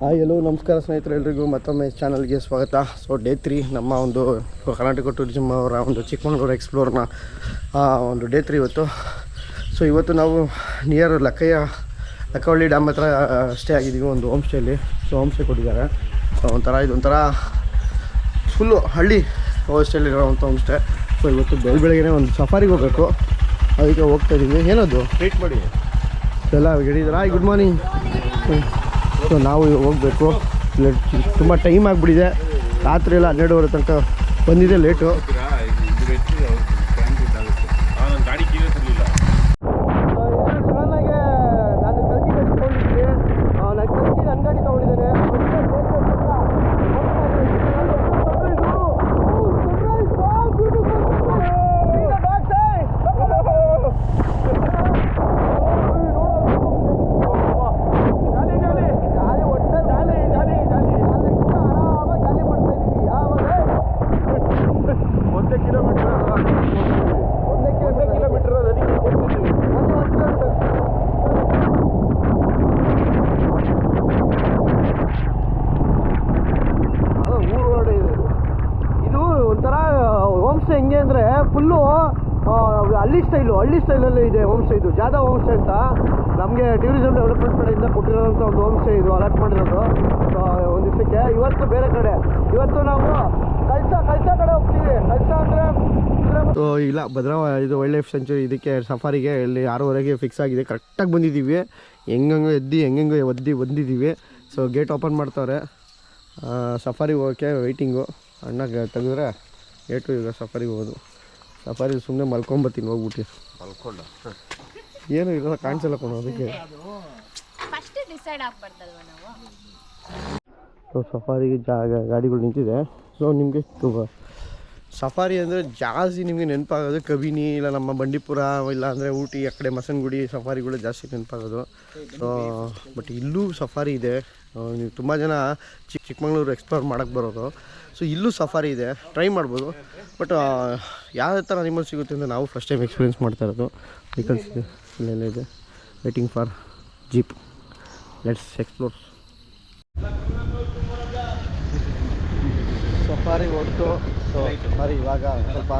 Hi ಎಲ್ಲೋ ನಮಸ್ಕಾರ ಸ್ನೇಹಿತರೆ ಎಲ್ರಿಗೂ ಮತ್ತೊಮ್ಮೆ ಚಾನಲ್ಗೆ ಸ್ವಾಗತ. ಸೊ ಡೇ ತ್ರೀ ನಮ್ಮ ಒಂದು ಕರ್ನಾಟಕ ಟೂರಿಸಮ್ ಅವರ ಒಂದು ಚಿಕ್ಕಮಗಳೂರು ಎಕ್ಸ್ಪ್ಲೋರ್ನ ಆ, ಒಂದು ಡೇ ತ್ರೀ ಇವತ್ತು. ಸೊ ಇವತ್ತು ನಾವು ನಿಯರ್ ಲಕ್ಕಯ್ಯ ಲಕ್ಕವಳ್ಳಿ ಡ್ಯಾಮ್ ಹತ್ರ ಸ್ಟೇ ಆಗಿದ್ದೀವಿ ಒಂದು ಹೋಮ್ ಸ್ಟೇಲಿ ಸೊ ಹೋಮ್ ಸ್ಟೇ ಕೊಟ್ಟಿದ್ದಾರೆ. ಸೊ ಒಂಥರ ಇದೊಂಥರ ಫುಲ್ಲು ಹಳ್ಳಿ ಹೋಮ್ ಸ್ಟೇಲಿರೋವಂಥ ಹೋಮ್ ಸ್ಟೇ ಸೊ ಇವತ್ತು ಬೆಳ ಬೆಳಗ್ಗೆ ಒಂದು ಸಫಾರಿಗೆ ಹೋಗಬೇಕು. ಅದಕ್ಕೆ ಹೋಗ್ತಾ ಇದ್ದೀವಿ ಏನದು? ವೇಟ್ ಮಾಡಿ. ಎಲ್ಲ ಹಿಡಿದ್ರ ಹಾಯ್ ಗುಡ್ ಮಾರ್ನಿಂಗ್ ಸೊ ನಾವು ಹೋಗಬೇಕು. ತುಂಬ ಟೈಮ್ ಆಗಿಬಿಟ್ಟಿದೆ. ರಾತ್ರಿ ಎಲ್ಲ ಹನ್ನೆರಡುವರೆ ತನಕ ಬಂದಿದೆ ಲೇಟು ನನ್ನ ಗಾಡಿ ಕೀರೇ ತರಲಿಲ್ಲ ಸಡನ್ನಾಗಿ ನಾನು ಕಲ್ತಿ ಗಾಡಿ ತೊಗೊಂಡಿದ್ವಿ ನಾನು ಕಲ್ತಿ ನನ್ನ ಗಾಡಿ ತೊಗೊಂಡಿದ್ದೇನೆ ಒಂದೇ ಕಿಲೋಮೀಟರ್ ಒಂದೇ ಕಿಲೋಮೀಟರ್ ನನಗೆ ಕೊಡ್ತಿದ್ದೀವಿ ಅದು ಊರು ಹೊರಡೆ ಇದೆ ಇದು. ಇದು ಒಂಥರ ಹೋಮ್ ಸ್ಟೇ ಹೆಂಗೆ ಅಂದರೆ ಫುಲ್ಲು ಹಳ್ಳಿ ಸ್ಟೈಲು ಹಳ್ಳಿ ಸ್ಟೈಲಲ್ಲೂ ಇದೆ ಹೋಮ್ ಸ್ಟೇ ಇದು ಜಾದವ್ ಹೋಮ್ ಸ್ಟೇ ಅಂತ ನಮಗೆ ಟೂರಿಸಂ ಡೆವಲಪ್ಮೆಂಟ್ ಕಡೆಯಿಂದ ಕೊಟ್ಟಿರೋಂಥ ಒಂದು ಹೋಮ್ ಸ್ಟೇ ಇದು ಅಲಾಟ್ ಮಾಡಿರೋದು. ಒಂದು ದಿವಸಕ್ಕೆ. ಇವತ್ತು ಬೇರೆ ಕಡೆ. ಇವತ್ತು ನಾವು ಕಳ್ಸ ಕಳ್ಸ ಕಡೆ ಹೋಗ್ತೀವಿ. ಕಳ್ಸ ಅಂದರೆ ಇಲ್ಲ ಭದ್ರಾ ಇದು ವೈಲ್ಡ್ ಲೈಫ್ ಸೆಂಚುರಿ ಇದಕ್ಕೆ ಸಫಾರಿಗೆ ಇಲ್ಲಿ ಆರೂವರೆಗೆ ಫಿಕ್ಸ್ ಆಗಿದೆ. ಕರೆಕ್ಟಾಗಿ ಬಂದಿದ್ದೀವಿ ಹೆಂಗಂಗೆ ಎದ್ದು, ಹೆಂಗಂಗೆ ಒದ್ದಿ ಬಂದಿದ್ದೀವಿ ಸೊ ಗೇಟ್ ಓಪನ್ ಮಾಡ್ತವ್ರೆ. ಸಫಾರಿಗೆ ಹೋಗೋಕ್ಕೆ ವೆಯ್ಟಿಂಗು ಅಣ್ಣ ತೆಗೆದ್ರೆ ಗೇಟು ಈಗ ಸಫಾರಿಗೆ ಹೋಗೋದು. ಸಫಾರಿ ಸುಮ್ಮನೆ ಮಲ್ಕೊಂಬತ್ತೀನಿ ಹೋಗ್ಬಿಟ್ಟು. ಮಲ್ಕೊಂಡ? ಏನು ಇರೋಲ್ಲ ಕಾಣಿಸಲ್ಲ ಕೊಡೋ ಅದಕ್ಕೆ. ಫಸ್ಟ್ ಡಿಸೈಡ್ ಆಗ್ಬಾರ್ದಲ್ವ ನಾವು? ಸೊ ಸಫಾರಿಗೆ ಜಾಗ ಗಾಡಿಗಳು ನಿಂತಿದೆ. ಸೊ ನಿಮಗೆ ಸಫಾರಿ ಅಂದರೆ ಜಾಸ್ತಿ ನಿಮಗೆ ನೆನಪಾಗೋದು ಕಬಿನಿ ಇಲ್ಲ ನಮ್ಮ ಬಂಡೀಪುರ ಇಲ್ಲ ಅಂದರೆ ಊಟಿ ಆ ಕಡೆ ಮಸನ್ಗುಡಿ ಸಫಾರಿಗಳು ಜಾಸ್ತಿ ನೆನಪಾಗೋದು. ಸೊ ಬಟ್ ಇಲ್ಲೂ ಸಫಾರಿ ಇದೆ. ನೀವು ತುಂಬ ಜನ ಚಿಕ್ಕ ಚಿಕ್ಕಮಗಳೂರು ಎಕ್ಸ್ಪ್ಲೋರ್ ಮಾಡೋಕ್ಕೆ ಬರೋದು. ಸೊ ಇಲ್ಲೂ ಸಫಾರಿ ಇದೆ. ಟ್ರೈ ಮಾಡ್ಬೋದು. ಬಟ್ ಯಾವ ಥರ ಅನಿಮಲ್ ಸಿಗುತ್ತೆ ಅಂತ ನಾವು ಫಸ್ಟ್ ಟೈಮ್ ಎಕ್ಸ್ಪೀರಿಯೆನ್ಸ್ ಮಾಡ್ತಾ ಇರೋದು. ವೆಹಿಕಲ್ಸ್ ಇಲ್ಲೆಲ್ಲ ಇದೆ. Waiting for jeep let's explore safari ಹೊರಟು ಸೊ ಸಫಾರಿ ಇವಾಗ ಸ್ವಲ್ಪ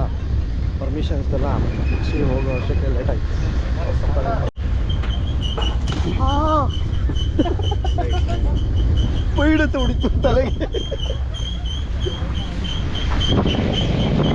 ಪರ್ಮಿಷನ್ಸ್ ಎಲ್ಲ ಮುಗಿಸಿ ಹೋಗೋ ವರ್ಷಕ್ಕೆ ಲೇಟ್ ಆಯಿತು. ಪೈಡತ್ತೆ ಹೊಡಿತು ತಲೆಗೆ. Thank you.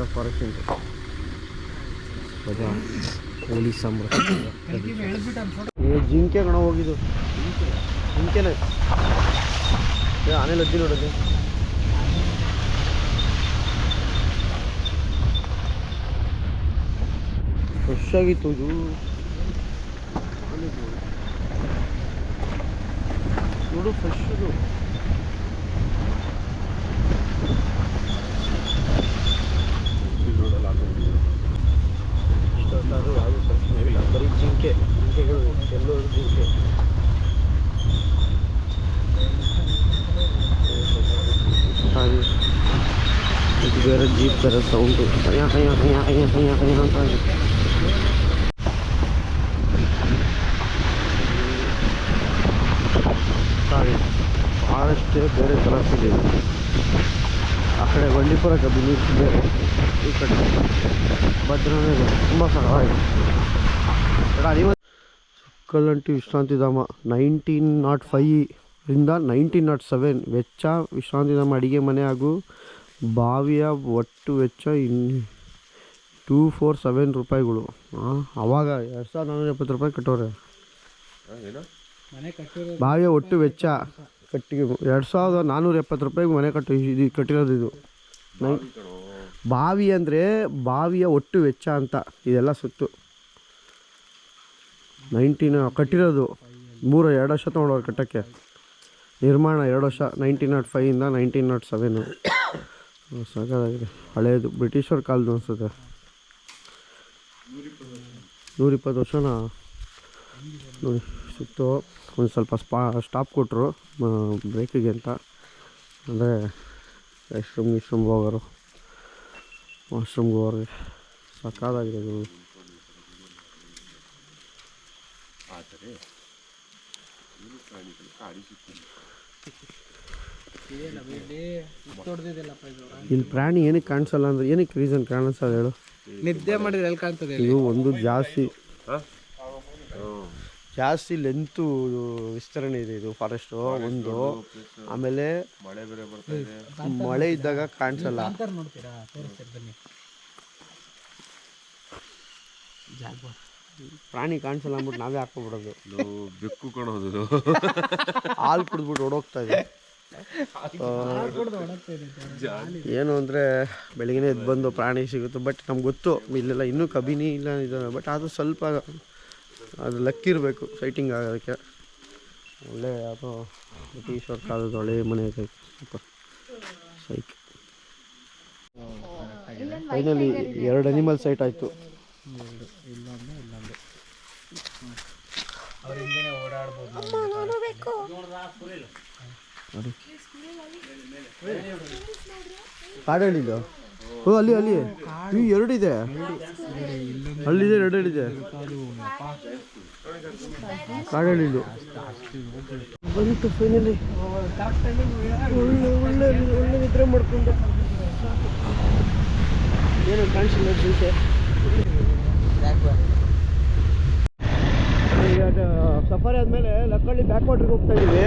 ಎಂಟ್ರಿ ಇಲ್ಲಿಂದ ಫಾರೆಸ್ಟ್ ಎಂಟ್ರಿ ಅದ ಪೊಲೀಸ್ ಸಾಮ್ರಾಜ್ಯ ಏ ಜಿಂಕೆ ಕಣ ಹೋಗಿದ್ದು ಜಿಂಕೆನೆ ಏ ಆನೆ ಲದ್ದಿ ನೋಡೋದು ಫ್ರೆಶ್ ಆಗಿತ್ತು ಇದು ಆನೆದು. ನೋಡು ಫ್ರೆಶ್ ಇದು ಬರೀ ಜಿಂಕೆ ಜಿಂಕೆಗಳು ಎಲ್ಲೋ ಜಿಂಕೆ ಹಾಗೆ ಇದು ಬೇರೆ ಜೀಪ್ ಬೇರೆ ಸೌಂಡು ಅಯ್ಯ ಅಯ್ಯ ಅಯ್ಯ ಅಯ್ಯ ಅಯ್ಯ ಅಯ್ಯ ಅಂತ ಇದೆ. ಹಾಗೆ ಫಾರೆಸ್ಟೇ ಬೇರೆ ಕಲರ್ಸ್ ಇದೆ ಆ ಕಡೆ ಬಂಡೀಪುರ ಕಬ್ಬಿ ನೀರು ಬೇರೆ ಈ ಕಡೆ ಭದ್ರನೇ ಇದೆ ತುಂಬ ಸರಳವಾಗಿದೆ ಸುಕ್ಕಲಂಟಿ ವಿಶ್ರಾಂತಿಧಾಮ ನೈನ್ಟೀನ್ ನಾಟ್ ಫೈ ರಿಂದ ನೈನ್ಟೀನ್ ನಾಟ್ ಸೆವೆನ್ ವೆಚ್ಚ ವಿಶ್ರಾಂತಿಧಾಮ ಅಡಿಗೆ ಮನೆ ಹಾಗೂ ಬಾವಿಯ ಒಟ್ಟು ವೆಚ್ಚ ಇನ್ ಟೂ ಫೋರ್ ಸೆವೆನ್ ರೂಪಾಯಿಗಳು. ಅವಾಗ ಎರಡು ಸಾವಿರದ ನಾನ್ನೂರ ಎಪ್ಪತ್ತು ರೂಪಾಯಿ ಕಟ್ಟೋರೆ. ಬಾವಿಯ ಒಟ್ಟು ವೆಚ್ಚ ಕಟ್ಟಿಗೆ ಎರಡು ಸಾವಿರದ ನಾನ್ನೂರ ಎಪ್ಪತ್ತು ರೂಪಾಯಿಗೆ ಮನೆ ಕಟ್ಟಿ ಇದು ಕಟ್ಟಿರೋದು ಇದು. ಬಾವಿ ಅಂದರೆ ಬಾವಿಯ ಒಟ್ಟು ವೆಚ್ಚ ಅಂತ ಇದೆಲ್ಲ ಸುತ್ತು. ನೈನ್ಟೀನ್ ಕಟ್ಟಿರೋದು ಮೂರು, ಎರಡು ವರ್ಷ ತೊಗೊಂಡವ್ರು ಕಟ್ಟೋಕ್ಕೆ. ನಿರ್ಮಾಣ ಎರಡು ವರ್ಷ, ನೈನ್ಟೀನ್ ನಾಟ್ ಫೈವಿಂದ ನೈನ್ಟೀನ್ ನಾಟ್ ಸೆವೆನು. ಸಾಕಾಗಿದೆ. ಹಳೇದು, ಬ್ರಿಟಿಷರ ಕಾಲದ್ದು ಅನಿಸುತ್ತೆ. ನೂರಿಪ್ಪತ್ತು ವರ್ಷನ? ನೋಡಿ, ಸುತ್ತು, ಒಂದು ಸ್ವಲ್ಪ ಸ್ಪಾ, ಸ್ಟಾಪ್ ಕೊಟ್ಟರು ಬ್ರೇಕಿಗೆ ಅಂತ. ಅಂದರೆ ರೆಸ್ಟ್ರೂಮ್ ಮಿಶ್ರೂಮ್ಗೆ ಹೋಗೋರು. ವಾಶ್ರೂಮ್ಗೆ ಹೋಗೋರಿಗೆ. ಸಕ್ಕದಾಗಿದೆ ಇದು ಆದರೆ ಏನು ಪ್ರಾಣಿಗಳು ಕಾಡಿ ಸಿಕ್ಕಿಲ್ಲ ಇಲ್ಲಿ ಪ್ರಾಣಿ ಏನಕ್ಕೆ ಕಾಣಿಸಲ್ಲ ಅಂದ್ರೆ ಏನಕ್ಕೆ ರೀಸನ್ ಕಾಣಿಸಲ್ಲ ಹೇಳು? ನಿದ್ದೆ ಮಾಡಿದ್ರೆ ಎಲ್ಲಿ ಕಾಣ್ತದೆ ಇದು ಒಂದು ಜಾಸ್ತಿ ಜಾಸ್ತಿ ಲೆಂತು ವಿಸ್ತರಣೆ ಇದೆ ಇದು ಫಾರೆಸ್ಟ್ ಒಂದು. ಆಮೇಲೆ ಮಳೆ ಬೇರೆ ಬರ್ತಾ ಇದೆ. ಮಳೆ ಇದ್ದಾಗ ಕಾಣಿಸಲ್ಲ. ನೋಡ್ತೀರಾ? ತೋರಿಸ್ತೀರಿ ಬನ್ನಿ. ಪ್ರಾಣಿ ಕಾಣಿಸಲ್ಲ ಅಂದ್ಬಿಟ್ಟು ನಾವೇ ಹಾಕೊಂಡ್ಬಿಡೋದು ಇದು ಬೆಕ್ಕು ಕಾಣೋದು. ಹಾಲು ಕುಡಿದ್ಬಿಟ್ಟು ಓಡೋಗ್ತಾ ಇದೆ. ಏನು ಅಂದರೆ ಬೆಳಿಗ್ಗೆ ಎದ್ದು ಬಂದು ಪ್ರಾಣಿ ಸಿಗುತ್ತೆ ಬಟ್ ನಮ್ಗೆ ಗೊತ್ತು ಇಲ್ಲೆಲ್ಲ ಇನ್ನೂ ಕಬಿನಿ ಇಲ್ಲ ಇದ್ದಾವೆ ಬಟ್ ಅದು ಸ್ವಲ್ಪ ಅದು ಲಕ್ಕಿ ಇರಬೇಕು ಸೈಟಿಂಗ್ ಆಗೋದಕ್ಕೆ ಒಳ್ಳೆ ಅದು ಬ್ರಿಟಿಷರ್ ಕಾಲದ ಒಳ್ಳೆ ಮನೆ ಐತೆ ಸ್ವಲ್ಪ ಸೈಕ್ ಫೈನಲಿ ಎರಡು ಅನಿಮಲ್ ಸೈಟ್ ಆಯಿತು. ಅವ್ರ ಹಿಂದೆನೆ ಓಡಾಡ್ಬೋದು ಕಾಡಳ್ಳಿದು ಓ ಅಲ್ಲಿ ಅಲ್ಲಿ. ಎರಡಿದೆ. ಅಲ್ಲಿದೆ ಎರಡೆರಡಿದೆ ಕಾಡಳ್ಳಿದು ಬಂತು ಫೈನಲಿ ಒಳ್ಳೆ ಒಳ್ಳೆ ಒಳ್ಳೆ ನಿದ್ರೆ ಮಾಡ್ಕೊಂಡು. ಏನು ಕಾಣಿಸಿಲ್ಲ ದಿವಸ ಈಗ ಸಫಾರಿ ಆದಮೇಲೆ ಲಕ್ಕಳ್ಳಿ ಬ್ಯಾಕ್ ವಾಟ್ರಿಗೆ ಹೋಗ್ತಾ ಇದೀವಿ.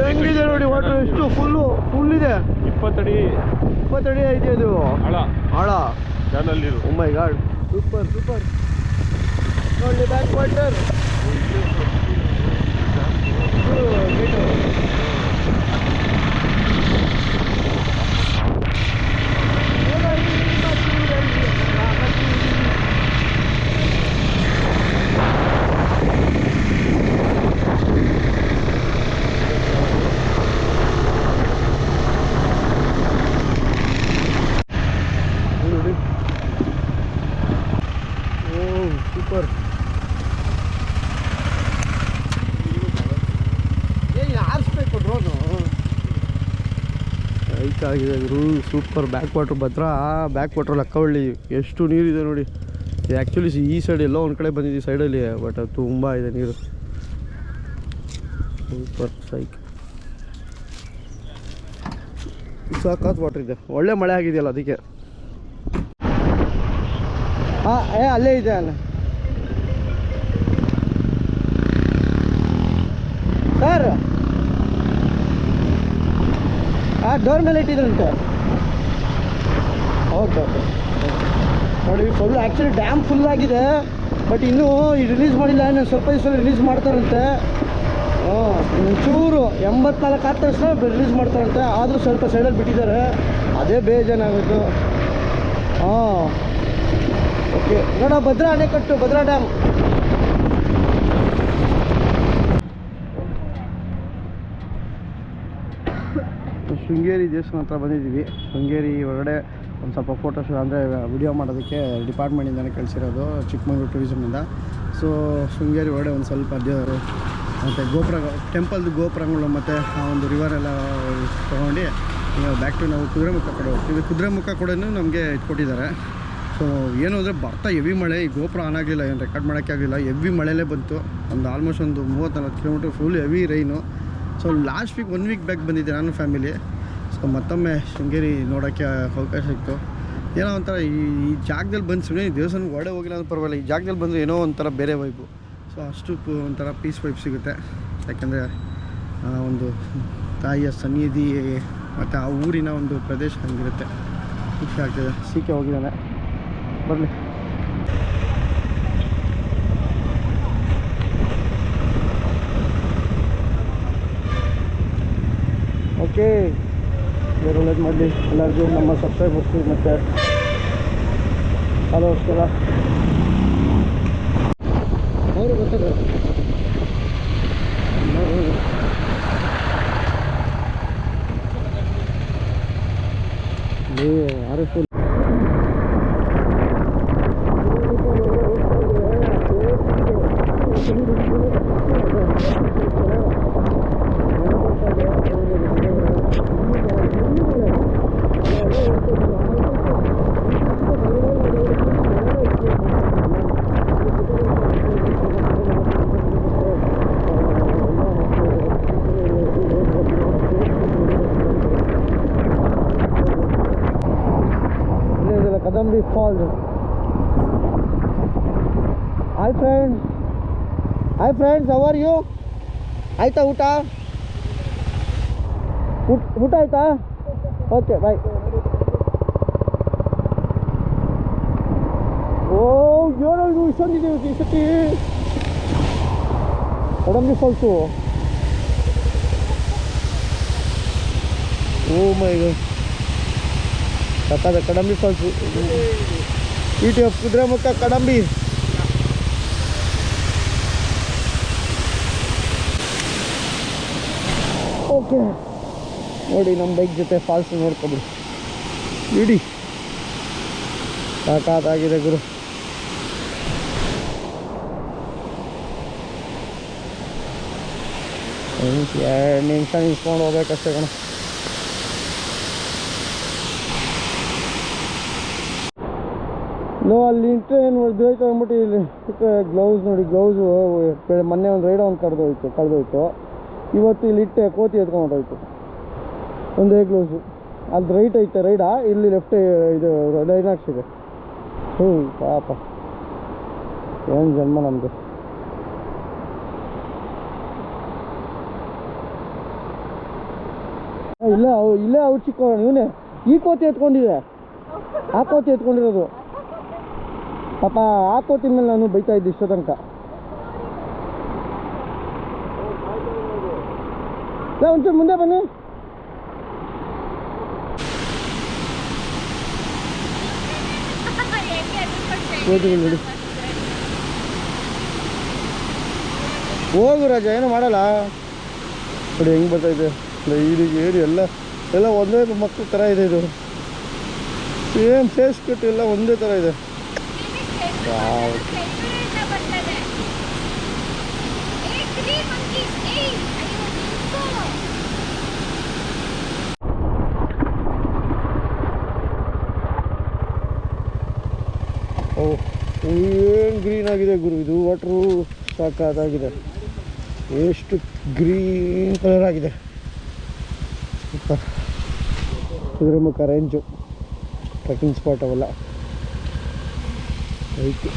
ಹೆಂಗಿದೆ ನೋಡಿ ವಾಟರ್ ಎಷ್ಟು ಫುಲ್ಲು ಫುಲ್ ಇದೆ. ಇಪ್ಪತ್ತಡಿ ಇಪ್ಪತ್ತಡಿ ಐತೆ ಅದು ಹಳ ಆಳ ಚಾನಲ್ ನೀರು oh my god super super ನೋಡಿ ಬ್ಯಾಕ್ ವಾಟರ್ ನೋಡಿ ಓ ಸೂಪರ್ ಏನು ಆರಿಸ್ಬೇಕು ಡ್ರೋನು ಆಗಿದೆ. ಗುರು super backwater Bhadra backwater Lakkavalli ಎಷ್ಟು ನೀರಿದೆ ನೋಡಿ. ಆ್ಯಕ್ಚುಲಿ ಈ ಸೈಡ್ ಎಲ್ಲೋ ಒಂದು ಕಡೆ ಬಂದಿದ್ದೀವಿ ಸೈಡಲ್ಲಿ ಬಟ್ ಅದು ತುಂಬ ಇದೆ ನೀರು. ಸೂಪರ್ ಸೈಕ್ ಸಾಕಾತ್ ವಾಟ್ರ್ ಇದೆ. ಒಳ್ಳೆ ಮಳೆ ಆಗಿದೆಯಲ್ಲ ಅದಕ್ಕೆ. ಹಾಂ ಏ, ಅಲ್ಲೇ ಇದೆ ಅಲ್ಲ. ಡೋರ್ ಮೇಲೆ ಇಟ್ಟಿದ್ರಂತೆ. ಓಕೆ ಓಕೆ ನೋಡಿ ಫುಲ್ ಆ್ಯಕ್ಚುಲಿ ಡ್ಯಾಮ್ ಫುಲ್ ಆಗಿದೆ ಬಟ್ ಇನ್ನೂ ಈ ರಿಲೀಸ್ ಮಾಡಿಲ್ಲ ನಾನು ಸ್ವಲ್ಪ ದಿವಸ ರಿಲೀಸ್ ಮಾಡ್ತಾರಂತೆ. ಹಾಂ, ಒಂಚೂರು ಎಂಬತ್ನಾಲ್ಕು ಆದ ತಕ್ಷಣ ರಿಲೀಸ್ ಮಾಡ್ತಾರಂತೆ, ಆದರೂ ಸ್ವಲ್ಪ ಸೈಡಲ್ಲಿ ಬಿಟ್ಟಿದ್ದಾರೆ. ಅದೇ ಬೇಜಾನಾಗಿತ್ತು ಹಾಂ. ಓಕೆ ನೋಡ ಭದ್ರಾ ಅಣೆಕಟ್ಟು, ಭದ್ರಾ ಡ್ಯಾಮ್ ಶೃಂಗೇರಿ ದೇವಸ್ಥಾನ ಹತ್ರ ಬಂದಿದ್ದೀವಿ. ಶೃಂಗೇರಿ ಹೊರಗಡೆ ಒಂದು ಸ್ವಲ್ಪ ಫೋಟೋಸ್ ಅಂದರೆ ವಿಡಿಯೋ ಮಾಡೋದಕ್ಕೆ ಡಿಪಾರ್ಟ್ಮೆಂಟಿಂದಲೇ ಕಳಿಸಿರೋದು, ಚಿಕ್ಕಮಗಳೂರು ಟೂರಿಸಮಿಂದ ಸೊ ಶೃಂಗೇರಿ ಹೊರಗಡೆ ಒಂದು ಸ್ವಲ್ಪ ದೇವರು ಮತ್ತು ಗೋಪುರ ಟೆಂಪಲ್ದು ಗೋಪುರಗಳು ಮತ್ತು ಆ ಒಂದು ರಿವರ್ ಎಲ್ಲ ತೊಗೊಂಡು ಬ್ಯಾಕ್ ಟು ನಾವು ಕುದುರೆಮುಖ ಕಡೆ ಹೋಗ್ತೀವಿ. ಕುದುರೆಮುಖ ಕೂಡ ನಮಗೆ ಇಟ್ಕೊಟ್ಟಿದ್ದಾರೆ. ಸೊ ಏನು ಅಂದರೆ ಬರ್ತಾ ಹೆವಿ ಮಳೆ, ಈ ಗೋಪುರ ಆನ್ ಏನು ರೆಕಾರ್ಡ್ ಮಾಡೋಕ್ಕೆ ಆಗಲಿಲ್ಲ. ಹೆವಿ ಮಳೆಯಲ್ಲೇ ಬಂತು. ಒಂದು ಆಲ್ಮೋಸ್ಟ್ ಒಂದು ಮೂವತ್ತು ನಲ್ವತ್ತು kilometre full heavy rain so last week one week back ಬಂದಿದ್ದೆ ನಾನು ಫ್ಯಾಮಿಲಿ ಸೊ ಮತ್ತೊಮ್ಮೆ ಶೃಂಗೇರಿ ನೋಡೋಕ್ಕೆ ಅವಕಾಶ ಇತ್ತು. ಏನೋ ಒಂಥರ ಈ ಈ ಜಾಗದಲ್ಲಿ ಬಂದು ಸುಮ್ಮನೆ ದೇವಸ್ಥಾನಕ್ಕೆ ಒಡೆ ಹೋಗಿಲ್ಲ ಅಂತ ಪರವಾಗಿಲ್ಲ, ಈ ಜಾಗದಲ್ಲಿ ಬಂದರೆ ಏನೋ ಒಂಥರ ಬೇರೆ ವೈಬು ಸೊ ಅಷ್ಟು ಒಂಥರ ಪೀಸ್ ವೈಬ್ ಸಿಗುತ್ತೆ. ಯಾಕೆಂದರೆ ಒಂದು ತಾಯಿಯ ಸನ್ನಿಧಿ, ಮತ್ತು ಆ ಊರಿನ ಒಂದು ಪ್ರದೇಶ ಹಂಗಿರುತ್ತೆ. ಖುಷಿ ಆಗ್ತದೆ. ಸೀಕೆ ಹೋಗಿದ್ದಾನೆ. ಬರಲಿ. ಓಕೆ ಮಾಡಲಿ ಎಲ್ಲರಿಗೂ ನಮ್ಮ ಸಬ್ಸ್ಕ್ರೈಬರ್ಸು ಮತ್ತು ಫಾಲೋವರ್ಸ್ಗೆಲ್ಲ ಅವರು ಗೊತ್ತದ ಯಾರು full ಇಲ್ಲಿದೆಲ್ಲ Kadambi falls hi friends hi friends how are you ಆಯ್ತಾ ಊಟ ಊಟ ಊಟ ಆಯ್ತಾ ಓಕೆ ಬಾಯ್ ಓ ಏನೋ ಇದು ಇಷ್ಟೊಂದಿದೆ ಈ ಸತಿ Kadambi falls oh my god ಸಕ್ಕದ Kadambi falls E T F Kudremukh Kadambi okay. ನೋಡಿ ನಮ್ಮ ಬೈಕ್ ಜೊತೆ ಫಾಲ್ಸ್ ನೋಡ್ಕೊಬಿಡಿ. ಇಡಿ. ಸಾಕಾಗಿದೆ ಗುರು. ಎರಡು ನಿಮಿಷ ನಿಲ್ಸ್ಕೊಂಡು ಹೋಗ್ಬೇಕಷ್ಟೇ ಕಣ. ನೋ ಅಲ್ಲಿ ನಿಂತು ಏನು ದ್ವೈತ ಅಂದ್ಬಿಟ್ಟು ಇಲ್ಲಿ ಗ್ಲೌಸ್ ನೋಡಿ ಗ್ಲೌಸು ಮೊನ್ನೆ ಒಂದು ರೈಡ ಒಂದು ಕಡ್ದೋಯ್ತು ಕಳೆದೋಯ್ತು. ಇವತ್ತು ಇಲ್ಲಿ ಇಟ್ಟೆ, ಕೋತಿ ಎತ್ಕೊಂಡು ಹೋಯ್ತು ಒಂದೇ ಕ್ಲೋಸು ಅಲ್ಲಿ ರೈಟ್ ಐತೆ ರೈಡಾ ಇಲ್ಲಿ ಲೆಫ್ಟ್ ಇದು ಲೈನ್ ಇದೆ ಹ್ಞೂ, ಪಾಪ. ಏನು ಜನ್ಮ ನಮ್ಮದು ಇಲ್ಲ ಅವು, ಇಲ್ಲೇ ಅವು ಚಿಕ್ಕ ಇವನೇ. ಈ ಕೋತಿ ಎತ್ಕೊಂಡಿದೆ. ಆ ಕೋತಿ ಎತ್ಕೊಂಡಿರೋದು. ಪಾಪ, ಆ ಕೋತಿ ಮೇಲೆ ನಾನು ಬೈತಾ ಇದ್ದೆ ಇಷ್ಟೋ ತನಕ. ಒಂಚೂರು ಮುಂದೆ ಬನ್ನಿ. ನೋಡಿ. ಹೋಗು ರಾಜ ಏನು ಮಾಡಲ್ಲ. ನೋಡಿ ಹೆಂಗೆ ಬರ್ತಾ ಇದೆ. ಇದು ಏರಿ ಎಲ್ಲ ಎಲ್ಲ ಒಂದೇ ಮಕ್ಕಳ ಥರ ಇದೆ ಇದು. ಸೇಮ್ ಫೇಸ್ ಕಿಟ್ ಎಲ್ಲ ಒಂದೇ ಥರ ಇದೆ Wow. ಬರ್ತದೆ ಏ ತ್ರೀ ಮಂಕೀಸ್ ಏ ಅಯ್ಯೋ ನಿಂತ್ಕೋ ಓ ಏನು ಗ್ರೀನ್ ಆಗಿದೆ ಗುರು? ಇದು ವಾಟ್ರು ಸಾಕಾದಾಗಿದೆ ಎಷ್ಟು ಗ್ರೀನ್ ಕಲರ್ ಆಗಿದೆ. ಕುದುರೆಮುಖ ರೇಂಜು ಟ್ರೆಕ್ಕಿಂಗ್ ಸ್ಪಾಟ್ ಅವೆಲ್ಲ. ಐತಿ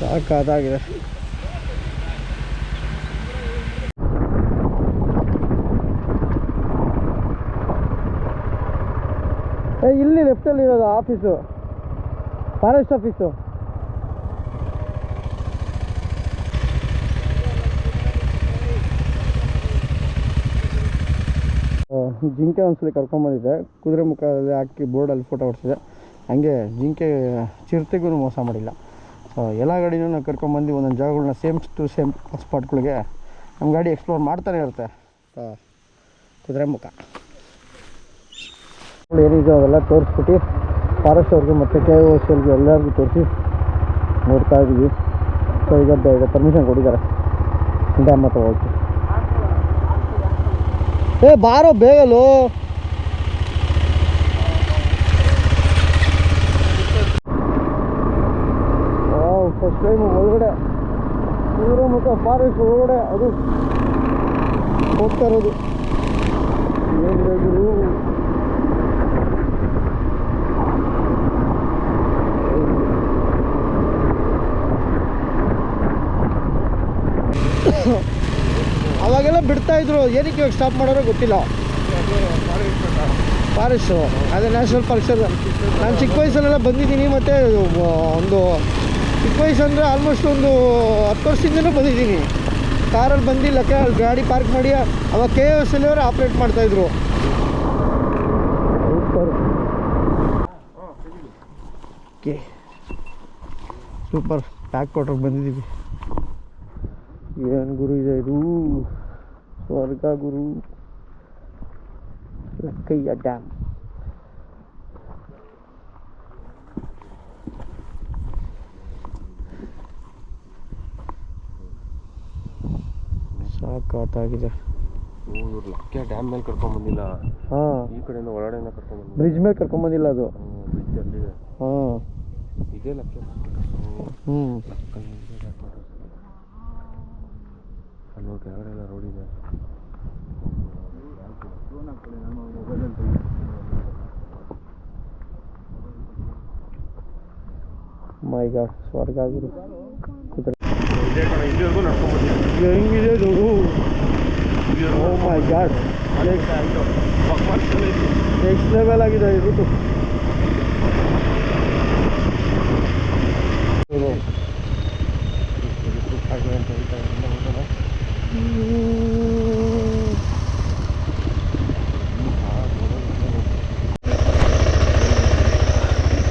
ಸಾಕಾದಾಗಿದೆ. ಇಲ್ಲಿ ಲೆಫ್ಟಲ್ಲಿ ಇರೋದು ಆಫೀಸು ಫಾರೆಸ್ಟ್ ಆಫೀಸು ಜಿಂಕೆ ಒಂದ್ಸಲಿ ಕರ್ಕೊಂಬಂದಿದ್ದೆ ಕುದುರೆ ಮುಖದಲ್ಲಿ ಹಾಕಿ ಬೋರ್ಡಲ್ಲಿ ಫೋಟೋ ಹೊಡ್ಸಿದೆ. ಹಂಗೆ ಜಿಂಕೆ ಚಿರತೆಗೂ ಮೋಸ ಮಾಡಿಲ್ಲ. ಸೊ ಎಲ್ಲ ಗಾಡಿನೂ ನಾವು ಕರ್ಕೊಂಬಂದು ಒಂದೊಂದು ಜಾಗಗಳನ್ನ ಸೇಮ್ ಟು ಸೇಮ್ ಸ್ಪಾಟ್ಗಳಿಗೆ ನಮ್ಮ ಗಾಡಿ ಎಕ್ಸ್ಪ್ಲೋರ್ ಮಾಡ್ತಾನೆ ಇರುತ್ತೆ. ಕುದುರೆ ಮುಖ. ಏನಿದೆ ಅವೆಲ್ಲ ತೋರಿಸ್ಬಿಟ್ಟು ಫಾರೆಸ್ಟ್ ಅವ್ರಿಗೆ ಮತ್ತು ಕೆ ಓ ಎಲ್ಗೆ ಎಲ್ಲರಿಗೂ ತೋರಿಸಿ ನೋಡ್ತಾ ಇದ್ದೀವಿ. ಸೊ ಈಗ ಬ- ಈಗ ಪರ್ಮಿಷನ್ ಕೊಟ್ಟಿದ್ದಾರೆ. ಡ್ಯಾಮ್ ಹತ್ರ ಹೋಗಿ. ಏ, ಬಾರೋ ಬೇಗಲು. ಫಸ್ಟ್ ಟೈಮ್ ಒಳಗಡೆ. ಮತ್ತು ಫಾರೆಸ್ಟ್ ಒಳಗಡೆ, ಅದು ಹೋಗ್ತಾ ಇರೋದು. ಅವಾಗೆಲ್ಲ ಬಿಡ್ತಾ ಇದ್ರು. ಏನಕ್ಕೆ ಇವಾಗ ಸ್ಟಾಪ್ ಮಾಡೋರೋ ಗೊತ್ತಿಲ್ಲ. ಫಾರೆಸ್ಟು ಅದೇ ನ್ಯಾಷನಲ್ ಪಾರ್ಕ್ ಸರ್ ನಾನು ಚಿಕ್ಕ ವಯಸ್ಸಲ್ಲೆಲ್ಲ ಬಂದಿದ್ದೀನಿ ಮತ್ತು ಒಂದು ಚಿಕ್ಕ ವಯಸ್ಸು ಅಂದರೆ ಆಲ್ಮೋಸ್ಟ್ ಒಂದು ಹತ್ತು ವರ್ಷದಿಂದಲೂ ಬಂದಿದ್ದೀನಿ. ಕಾರಲ್ಲಿ ಬಂದು ಅಲ್ಲಿ ಗಾಡಿ ಪಾರ್ಕ್ ಮಾಡಿ ಅವಾಗ ಕೆ ಎಸ್ ಎಲ್ ಅವರು ಆಪ್ರೇಟ್ ಮಾಡ್ತಾಯಿದ್ರು ಓಕೆ. ಸೂಪರ್ ಪ್ಯಾಕ್ ಕೊಟ್ರಿಗೆ ಬಂದಿದ್ದೀವಿ. ಏನು ಗುರು ಇದೆ ಇದು? ಸ್ವರ್ಗ ಗುರು ಲಕ್ಕಯ್ಯ ಡ್ಯಾಮ್ ಸಾಕಾಗಿದೆ ಇವ್ರು ಲಕ್ಕೆ ಡ್ಯಾಮ್ ಮೇಲೆ ಕರ್ಕೊಂಡ್ ಬಂದಿಲ್ಲ. ಹಾಂ. ಈ ಕಡೆಯಿಂದ ಒಳಗಡೆಯಿಂದ ಕರ್ಕೊಂಡ್ ಬಂದಿಲ್ಲ. ಬ್ರಿಡ್ಜ್ ಮೇಲೆ ಕರ್ಕೊಂಬಂದಿಲ್ಲ ಅದು. ಬ್ರಿಡ್ಜ್ ಅಲ್ಲಿದೆ. ಹಾಂ. ಇದೇ ಲಕ್ಕೆ. ಹ್ಞೂ ಅಲ್ಲಿ ನೋಡಿ ಕೆಳಗಡೆ ಎಲ್ಲ ರೋಡ್ ಇದೆ. ಮೈ ಗಾಡ್ ಸ್ವರ್ಗ ಆಗಿರು. ಕುದುರೆ. ಹೆಂಗಿದೆ oh my god next level ಆಗಿದೆ ಇದು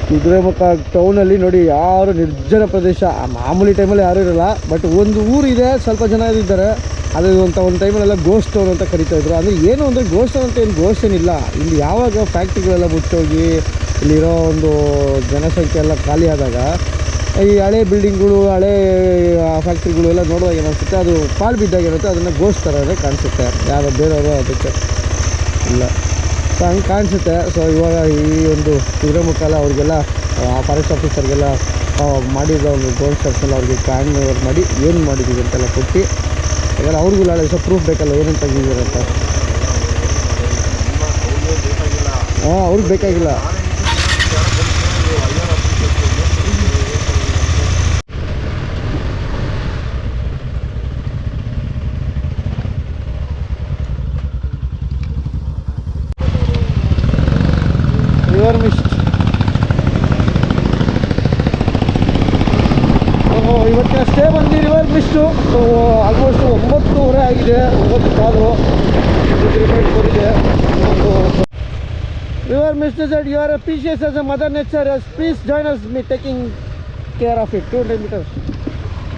ಕುದುರೆಮುಖ ಟೌನಲ್ಲಿ ನೋಡಿ ಯಾರು ನಿರ್ಜನ ಪ್ರದೇಶ. ಮಾಮೂಲಿ ಟೈಮಲ್ಲಿ ಯಾರೂ ಇರಲ್ಲ ಬಟ್ ಒಂದು ಊರಿದೆ ಸ್ವಲ್ಪ ಜನ ಇದ್ದಾರೆ. ಅದು ಅಂತ ಒಂದು ಟೈಮಲ್ಲೆಲ್ಲ ಗೋಸ್ಟ್ ಟೌನ್ ಅಂತ ಕರಿತಾ ಇದ್ರು. ಅಂದರೆ ಏನು ಅಂದರೆ ಗೋಸ್ಟ್ ಟೌನ್ ಅಂತ ಏನು ಗೋಸ್ಟ್ ಏನಿಲ್ಲ ಇಲ್ಲಿ. ಯಾವಾಗ ಫ್ಯಾಕ್ಟ್ರಿಗಳೆಲ್ಲ ಮುಚ್ಚೋಗಿ, ಇಲ್ಲಿರೋ ಒಂದು ಜನಸಂಖ್ಯೆ ಎಲ್ಲ ಖಾಲಿ ಆದಾಗ ಈ ಹಳೆ ಬಿಲ್ಡಿಂಗ್ಗಳು ಹಳೆ ಫ್ಯಾಕ್ಟ್ರಿಗಳು ಎಲ್ಲ ನೋಡುವಾಗ ಏನಿಸುತ್ತೆ ಅದು ಪಾಲ್ ಬಿದ್ದಾಗ ಏನಿರುತ್ತೆ ಅದನ್ನು ಗೋಸ್ಟ್ ಥರನೇ ಕಾಣಿಸುತ್ತೆ. ಯಾರೋ ಬೇರೆಯವರು ಅದಕ್ಕೆ ಇಲ್ಲ. ಸೊ ಹಂಗೆ ಕಾಣಿಸುತ್ತೆ. ಸೊ ಇವಾಗ ಈ ಒಂದು ಕುದುರೆ ಮುಖಾಲ ಅವ್ರಿಗೆಲ್ಲ ಫಾರೆಸ್ಟ್ ಆಫೀಸರ್ಗೆಲ್ಲ ಮಾಡಿದ ಒಂದು ಗೋಲ್ಡ್ ಸ್ಟಾರ್ಸ್ನೆಲ್ಲ ಅವ್ರಿಗೆ ಕ್ಯಾನ್ ಮಾಡಿ ಏನು ಮಾಡಿದ್ದೀವಿ ಅಂತೆಲ್ಲ ಕೊಟ್ಟು ಯಾಕಂದರೆ ಅವ್ರಿಗೂ ನಾಳೆ ದಿವಸ ಪ್ರೂಫ್ ಬೇಕಲ್ಲ ಏನಂತ ಅಂತ ಹಾಂ, ಅವ್ರಿಗೆ ಬೇಕಾಗಿಲ್ಲ ರಿವರ್ ಮಿಸ್ಟ್ ಇವತ್ತಿನ ಅಷ್ಟೇ ಬಂದು ರಿವರ್ ಮಿಸ್ಟು ಆಲ್ಮೋಸ್ಟ್ ಒಂಬತ್ತುವರೆ ಆಗಿದೆ ಒಂಬತ್ತು ಕಾಲು ಬಂದಿದೆ ಒಂದು river mist is you are precious as a mother nature as please join us me taking care of it two hundred metres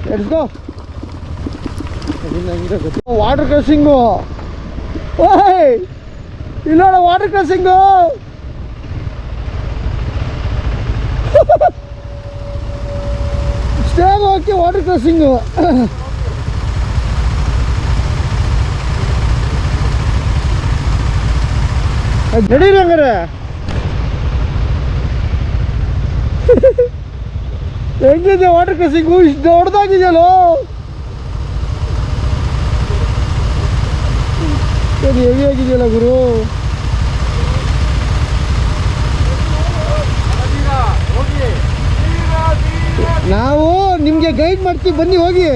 let's go water crossing ಓಯ್ ಇಲ್ಲ ವಾಟರ್ ಕ್ರಾಸಿಂಗು ಸ್ಟೇಗ್ ಹೋಗಿ water crossing ನಡೀರಿ ಹಂಗಾರೆ ಹೆಂಗಿದೆ ವಾಟರ್ ಕ್ರಾಸಿಂಗು ಇಷ್ಟು ದೊಡ್ಡದಾಗಿದೆಯಲ್ಲೋ? Heavy ಆಗಿದೆಯಲ್ಲ ಗುರು. ನಾವು ನಿಮಗೆ ಗೈಡ್ ಮಾಡ್ತೀವಿ, ಬನ್ನಿ ಹೋಗಿ.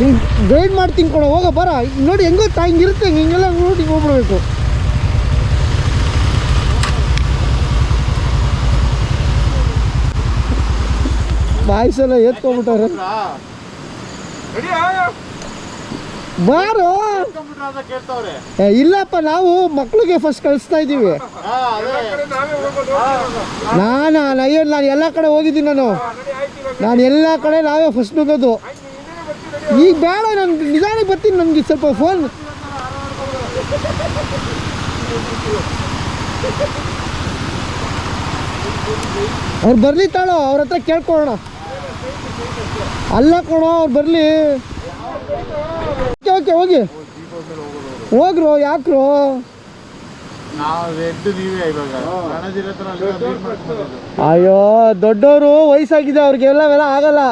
ನಿಮ್ಗೆ ಗೈಡ್ ಮಾಡ್ತೀನಿ ಕೊಡ, ಹೋಗ, ಬರ. ನೋಡಿ, ಹೆಂಗೋ ಹಿಂಗಿರುತ್ತೆ, ಹಿಂಗೆಲ್ಲ ನೋಡಿ, ಹೋಗ್ಬಿಡ್ಬೇಕು. ಬಾಯ್ಸ್ ಎಲ್ಲ ಎತ್ಕೊಂಡ್ಬಿಟ್ಟಾರೆ ಬಾರು ಇಲ್ಲಪ್ಪ, ನಾವು ಮಕ್ಳಿಗೆ ಫಸ್ಟ್ ಕಳಿಸ್ತಾ ಇದ್ದೀವಿ. ನಾನು ಅಯ್ಯೋ, ನಾನು ಎಲ್ಲ ಕಡೆ ಹೋಗಿದ್ದೀನಿ ನಾನು. ನಾನು ಎಲ್ಲ ಕಡೆ ನಾವೇ ಫಸ್ಟ್ ನುಗ್ಗೋದು ಈಗ ಬೇಡ, ನಾನು ನಿಧಾನಕ್ಕೆ ಬರ್ತೀನಿ ನನಗೆ ಸ್ವಲ್ಪ ಫೋನ್ ಅವ್ರು ಬರಲಿ ತಾಳೋ, ಅವ್ರ ಹತ್ರ ಕೇಳ್ಕೊಳ್ಳೋಣ. ಅಲ್ಲ ಕಣೋ ಅವ್ರು ಬರಲಿ. ಓಕೆ ಓಕೆ ಹೋಗಿ. ಹೋಗ್ರು ಯಾಕ್ರು? ಅಯ್ಯೋ ದೊಡ್ಡವರು ವಯಸ್ಸಾಗಿದೆ ಅವ್ರಿಗೆಲ್ಲ ಅವೆಲ್ಲ ಆಗಲ್ಲ.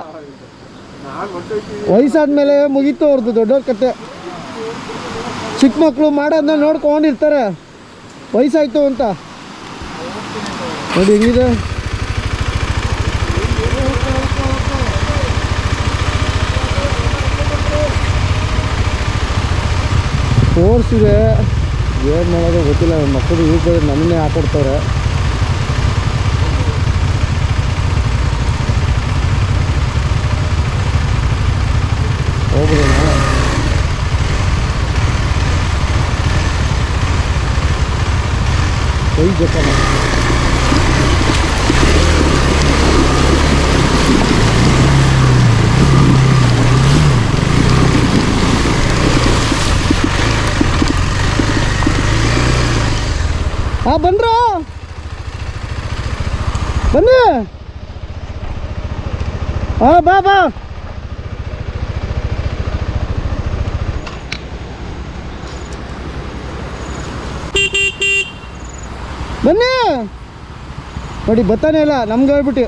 ವಯಸ್ಸಾದ್ಮೇಲೆ ಮುಗೀತು ಅವ್ರದ್ದು ದೊಡ್ಡವ್ರ ಕತೆ. ಚಿಕ್ಕ ಮಕ್ಕಳು ಮಾಡೋದನ್ನ ನೋಡ್ಕೊಂಡಿರ್ತಾರೆ ವಯಸ್ಸಾಯ್ತು ಅಂತ. ನೋಡಿ ಹೆಂಗಿದೆ. ಫೋರ್ಸಿದೆ ಏನು ಮಾಡೋದು ಗೊತ್ತಿಲ್ಲ ನನ್ನ ಮಕ್ಕಳು ಯೂಸ್ ನನ್ನನ್ನೇ ಹಾಕೊಡ್ತಾರೆ ಹೋಗ್ಬೋದು ಕೈ ಜೊತೆ ಹಾ ಬನ್ರ. ಬನ್ನಿ. ಹಾ ಬಾ ಬಾ. ಬನ್ನಿ. ನೋಡಿ ಬತ್ತಾನೆ ಇಲ್ಲ ನಮ್ಗೆ ಹೇಳ್ಬಿಟ್ಟು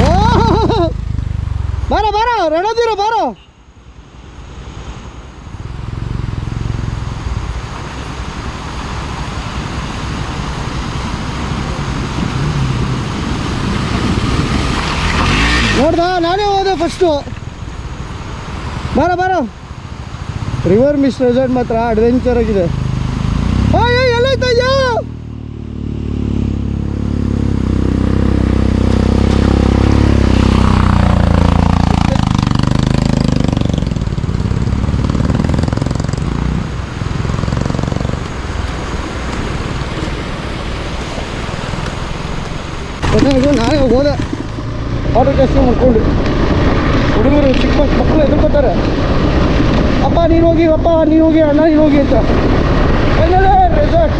ಓ! ಬಾರೋ ಬಾರೋ ರಣದೀರ ಬಾರೋ. ನೋಡ್ದ, ನಾನೇ ಹೋದೆ ಫಸ್ಟು ಬಾರ ಬಾರ. ರಿವರ್ ಮಿಸ್ ರೆಸಾರ್ಟ್ ಮಾತ್ರ ಅಡ್ವೆಂಚರ್ ಆಗಿದೆ ಅಯ್ಯೋ ಎಲ್ಲೈತಯ್ಯೋ ಕೊನೆಗೂ ನಾನೇ ಹೋದೆ ಆರ್ಡರ್ ಜಾಸ್ತಿ ಮಾಡ್ಕೊಂಡು ಹುಡುಗರು, ಚಿಕ್ಕ ಮಕ್- ಮಕ್ಕಳು ಎದುರ್ಕೋತಾರೆ. ಅಪ್ಪ, ನೀನು ಹೋಗಿ, ಅಪ್ಪ, ನೀನು ಹೋಗಿ, ಅಣ್ಣ, ನೀನು ಹೋಗಿ ಅಂತ. ರೆಸಾರ್ಟ್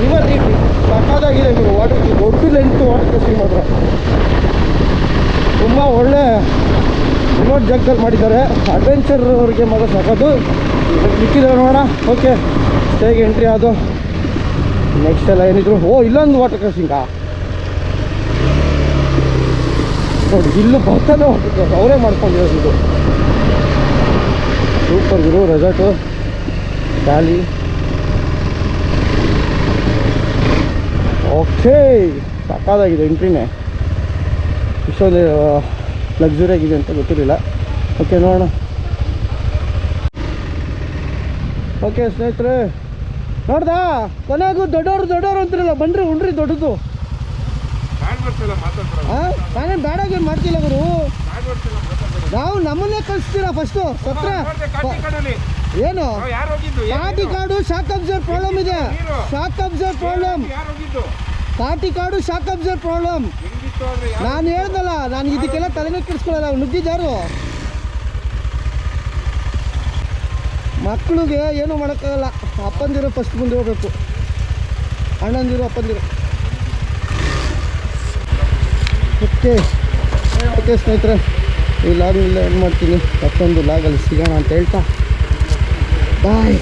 ರಿವರ್ ರೀತಿ ಸಕ್ಕದಾಗಿದೆ ನೀವು. ವಾಟರ್ ದೊಡ್ಡ ಲೆಂತ್ ವಾಟರ್ ಟೆಸ್ಟಿಂಗ್ ಮಾತ್ರ. ತುಂಬ ಒಳ್ಳೆ ರಿಮೋಟ್ ಜಾಗದಲ್ಲಿ ಮಾಡಿದ್ದಾರೆ. ಅಡ್ವೆಂಚರ್ ಅವ್ರಿಗೆ ಮಾತ್ರ ಸಾಕೋದು. ಮಿಕ್ಕಿದ್ರೆ ನೋಡೋಣ. ಓಕೆ ಸ್ಟೇಗೆ ಎಂಟ್ರಿ ಅದು ನೆಕ್ಸ್ಟ್ ಎಲ್ಲ ಏನಿದ್ರು. ಓ, ಇಲ್ಲೊಂದು ವಾಟರ್ ಕ್ರಾಸಿಂಗಾ ನೋಡಿ ಇಲ್ಲೂ ಬರ್ತಾನೆ ಕ್ರಾಸ್ ಅವರೇ. ಮಾಡ್ಕೊಂಡಿರೋದು ಇದು ಸೂಪರ್ ಗುರು ರೆಸಾರ್ಟು ಖಾಲಿ ಓಕೆ ಸಕ್ಕಾದಾಗಿದೆ ಎಂಟ್ರಿನೇ ಇಷ್ಟೊಂದು ಲಕ್ಸುರಿ ಆಗಿದೆ ಅಂತ ಗೊತ್ತಿರಲಿಲ್ಲ. ಓಕೆ ನೋಡೋಣ. ಓಕೆ ಸ್ನೇಹಿತರೆ. ನೋಡ್ದಾ? ಕೊನೆಗೂ ದೊಡ್ಡವರು ದೊಡ್ಡವರು ಅಂತಿರಲ್ಲ ಬನ್ರಿ ಉಂಡ್ರಿ ದೊಡ್ಡದು? ನಾನೇನು ಬೇಡಾಗಿ ಮಾಡ್ತಿಲ್ಲ ಗುರು? ನಾವು ನಮ್ಮನ್ನೇ ಕಳಿಸ್ತೀರಾ ಫಸ್ಟು ಸತ್ರ? ಏನು? ಕಾಟಿ ಕಾಡು ಶಾಕ್ ಅಬ್ಸರ್ವ್ ಪ್ರಾಬ್ಲಮ್ ಇದೆ. Shock absorb problem. ಕಾಟಿ ಕಾಡು ಶಾಕ್ ಅಬ್ಸರ್ವ್ ಪ್ರಾಬ್ಲಮ್. ನಾನು ಹೇಳ್ದಲ್ಲ ನಾನು ಇದಕ್ಕೆಲ್ಲ ತಲೆನೇ ಕೆಡಿಸ್ಕೊಳ್ಳಲ್ಲ ನುಗ್ಗಿದ್ದಾರು ಮಕ್ಕಳಿಗೆ ಏನೂ ಮಾಡೋಕ್ಕಾಗಲ್ಲ. ಅಪ್ಪಂದಿರೋ ಫಸ್ಟ್ ಮುಂದೆ ಹೋಗ್ಬೇಕು. ಅಣ್ಣಂದಿರು ಅಪ್ಪಂದಿರು. ಓಕೆ. ಓಕೆ ಸ್ನೇಹಿತರೆ. ಈ ಲಾಗ್ ಇಲ್ಲ ಏನು ಮಾಡ್ತೀನಿ? ಮತ್ತೊಂದು ಲಾಗಲ್ಲಿ ಸಿಗೋಣ ಅಂತ ಹೇಳ್ತಾ. ಬಾಯ್